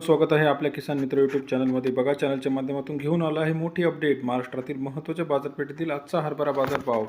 स्वागत आहे आपल्या किसान मित्र यूट्यूब चॅनलमध्ये बघा चॅनलच्या माध्यमातून घेऊन आला आहे मोठी अपडेट महाराष्ट्रातील महत्त्वाच्या बाजारपेठेतील आजचा हरभरा बाजारभाव.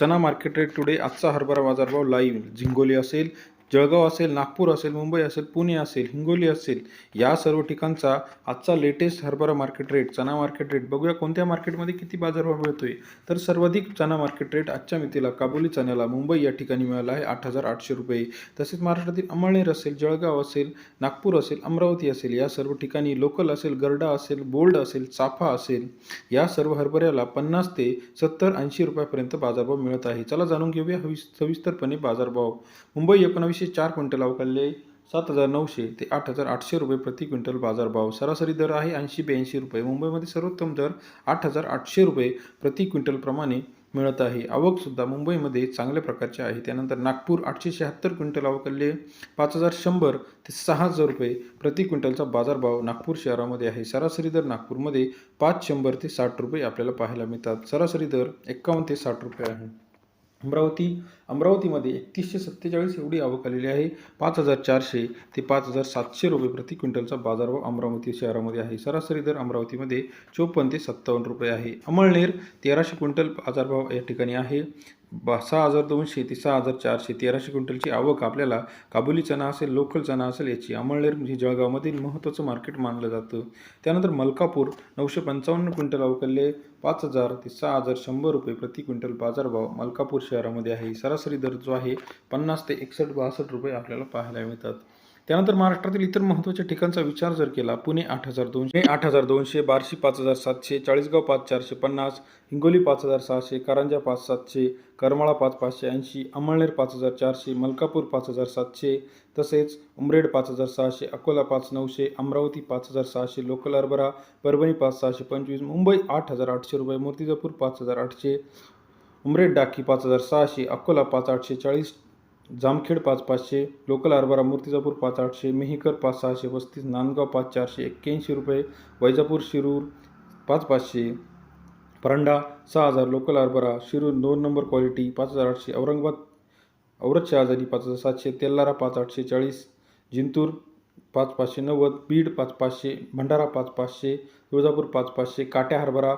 चना मार्केट रेट टुडे आजचा हरभरा बाजारभाव लाईव्ह झिंगोली असेल जळगाव असेल नागपूर असेल मुंबई असेल पुणे असेल हिंगोली असेल या सर्व ठिकाणचा आजचा लेटेस्ट हरभरा मार्केट रेट चना मार्केट रेट बघूया कोणत्या मार्केटमध्ये किती बाजारभाव मिळतोय. तर सर्वाधिक चना मार्केट रेट आजच्या मितीला काबुली चण्याला मुंबई या ठिकाणी मिळाला आहे आठ हजार आठशे रुपये. तसेच महाराष्ट्रातील अमळनेर असेल जळगाव असेल नागपूर असेल अमरावती असेल या सर्व ठिकाणी लोकल असेल गरडा असेल बोल्ड असेल चाफा असेल या सर्व हरभऱ्याला पन्नास ते सत्तर ऐंशी रुपयापर्यंत बाजारभाव मिळत आहे. चला जाणून घेऊया हवी सविस्तरपणे बाजारभाव. मुंबई एकोणावीसशे चार क्विंटल अवकाळले सात हजार नऊशे ते आठ हजार आठशे रुपये प्रति क्विंटल बाजारभाव सरासरी दर आहे ऐंशी ब्याऐंशी रुपये. मुंबईमध्ये सर्वोत्तम दर आठ हजार आठशे रुपये प्रति क्विंटलप्रमाणे मिळत आहे. आवकसुद्धा मुंबईमध्ये चांगल्या प्रकारचे आहे. त्यानंतर नागपूर आठशे शहात्तर क्विंटल अवकल्ले पाच हजार शंभर ते सहा हजार रुपये प्रति क्विंटलचा बाजारभाव नागपूर शहरामध्ये आहे. सरासरी दर नागपूरमध्ये पाच शंभर ते साठ रुपये आपल्याला पाहायला मिळतात. सरासरी दर एक्कावन्न ते साठ रुपये आहे. अमरावती अमरावतीमध्ये एकतीसशे सत्तेचाळीस एवढी आवक आलेली आहे. पाच हजार चारशे ते पाच हजार सातशे रुपये प्रति क्विंटलचा बाजारभाव अमरावती शहरामध्ये आहे. सरासरी दर अमरावतीमध्ये चोपन्न ते सत्तावन्न रुपये आहे. अमळनेर तेराशे क्विंटल बाजारभाव या ठिकाणी आहे. बा सहा हजार दोनशे ते सहा हजार चारशे तेराशे क्विंटलची आवक आपल्याला काबुली चणा असेल लोकल चणा असेल याची अमळनेर म्हणजे जळगावमधील महत्त्वाचं मार्केट मानलं जातं. त्यानंतर मलकापूर नऊशे पंचावन्न क्विंटल अवकलले पाच हजार ते सहा हजार शंभर रुपये प्रति क्विंटल बाजारभाव मलकापूर शहरामध्ये आहे. सरासरी दर जो आहे पन्नास ते एकसष्ट बासष्ट रुपये आपल्याला पाहायला मिळतात. त्यानंतर महाराष्ट्रातील इतर महत्त्वाच्या ठिकाणचा विचार जर केला पुणे आठ हजार दोनशे आठ हजार दोनशे बार्शी पाच हजार सातशे चाळीसगाव पाच चारशे पन्नास हिंगोली पाच हजार सहाशे कारंजा पाच सातशे करमाळा पाच पाचशे ऐंशी अमळनेर पाच हजार चारशे मलकापूर पाच हजार सातशे तसेच उमरेड पाच हजार सहाशे अकोला पाच नऊशे अमरावती पाच हजार सहाशे लोकल हरभरा परभणी पाच सहाशे पंचवीस मुंबई आठ हजार आठशे रुपये मूर्तिजापूर पाच हजार आठशे उमरेड डाकी पाच हजार सहाशे अकोला पाच आठशे चाळीस जामखेड पाच पाचशे लोकल हरभरा मूर्तिजापूर पाच आठशे मेहिकर पाच सहाशे पस्तीस नांदगाव पाच चारशे एक्क्याऐंशी रुपये वैजापूर शिरूर पाच पाचशे परंडा सहा हजार लोकल हरभरा शिरूर दोन नंबर क्वालिटी पाच हजार आठशे औरंगाबाद औरत शहाजारी पाच हजार सातशे तेल्लारा पाच आठशे चाळीस जिंतूर पाच पाचशे नव्वद बीड पाच पाचशे भंडारा पाच पाचशे तुळजापूर पाच पाचशे काट्या हरभरा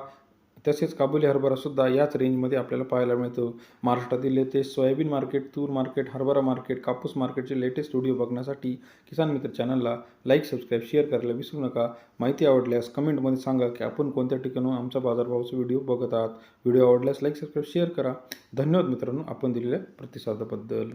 तसेच काबुली हरभरासुद्धा याच रेंजमध्ये आपल्याला पाहायला मिळतो. महाराष्ट्रातील लेटेस्ट सोयाबीन मार्केट तूर मार्केट हरभरा मार्केट कापूस मार्केटचे लेटेस्ट व्हिडिओ बघण्यासाठी किसान मित्र चॅनलला लाईक सबस्क्राईब शेअर करायला विसरू नका. माहिती आवडल्यास कमेंटमध्ये सांगा की आपण कोणत्या ठिकाणून आमचा बाजारभावाचा व्हिडिओ बघत आहात. व्हिडिओ आवडल्यास लाईक सबस्क्राईब शेअर करा. धन्यवाद मित्रांनो आपण दिलेल्या प्रतिसादाबद्दल.